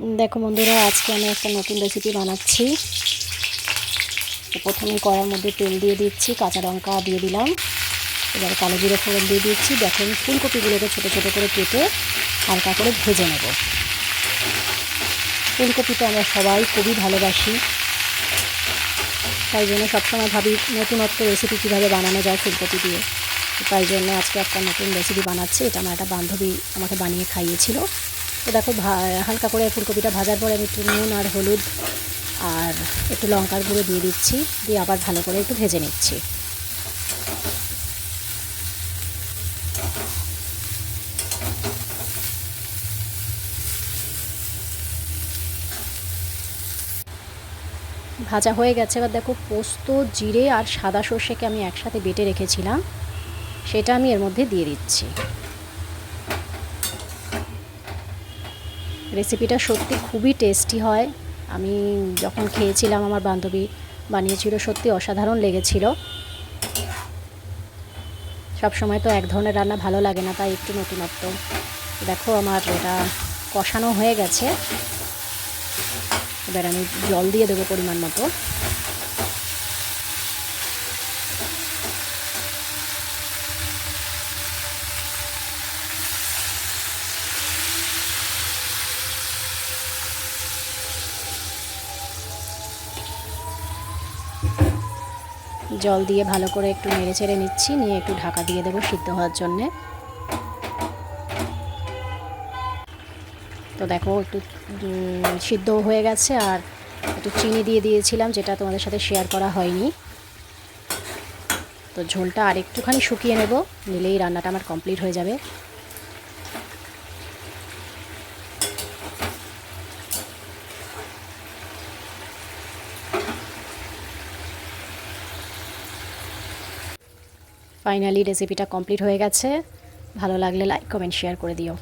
দেখো বন্ধুরা, আজকে আমি একটা নতুন রেসিপি বানাচ্ছি। প্রথমে কড়ার মধ্যে তেল দিয়ে দিচ্ছি, কাঁচা লঙ্কা দিয়ে দিলাম। এবার কালো জিরে ফোড়ন দিয়ে দিচ্ছি। দেখুন ফুলকপিগুলোকে ছোটো ছোটো করে কেটে হালকা করে ভেজে নেব। ফুলকপি তো আমরা সবাই খুবই ভালোবাসি। তাই জন্য সবসময় ভাবি, নতুনত্ব রেসিপি কীভাবে বানানো যায় ফুলকপি দিয়ে। তাই জন্য আজকে একটা নতুন রেসিপি বানাচ্ছি। এটা আমার একটা বান্ধবী আমাকে বানিয়ে খাইয়েছিল। তো দেখো হালকা করে ফুলকপিটা ভাজার পরে আমি একটু নুন আর হলুদ আর একটু লঙ্কার গুঁড়ো দিয়ে দিচ্ছি, দিয়ে আবার ভালো করে একটু ভেজে নিচ্ছি। ভাজা হয়ে গেছে, এবার দেখো পোস্ত, জিরে আর সাদা সর্ষেকে আমি একসাথে বেটে রেখেছিলাম, সেটা আমি এর মধ্যে দিয়ে দিচ্ছি। রেসিপিটা সত্যি খুবই টেস্টি হয়। আমি যখন খেয়েছিলাম, আমার বান্ধবী বানিয়েছিল, সত্যি অসাধারণ লেগেছিল। সব সময় তো এক ধরনের রান্না ভালো লাগে না, তাই একটু নতুনত্ব। দেখো আমার এটা কষানো হয়ে গেছে। এবার আমি জল দিয়ে দেবো পরিমাণ মতো। জল দিয়ে ভালো করে একটু নেড়ে ছেড়ে নিচ্ছি, নিয়ে একটু ঢাকা দিয়ে দেবো সিদ্ধ হওয়ার জন্যে। তো দেখো একটু সিদ্ধ হয়ে গেছে, আর একটু চিনি দিয়ে দিয়েছিলাম, যেটা তোমাদের সাথে শেয়ার করা হয়নি। তো ঝোলটা আর একটুখানি শুকিয়ে নেব, নিলেই রান্নাটা আমার কমপ্লিট হয়ে যাবে। ফাইনালি রেসিপিটা কমপ্লিট হয়ে গেছে। ভালো লাগলে লাইক কমেন্ট শেয়ার করে দিও।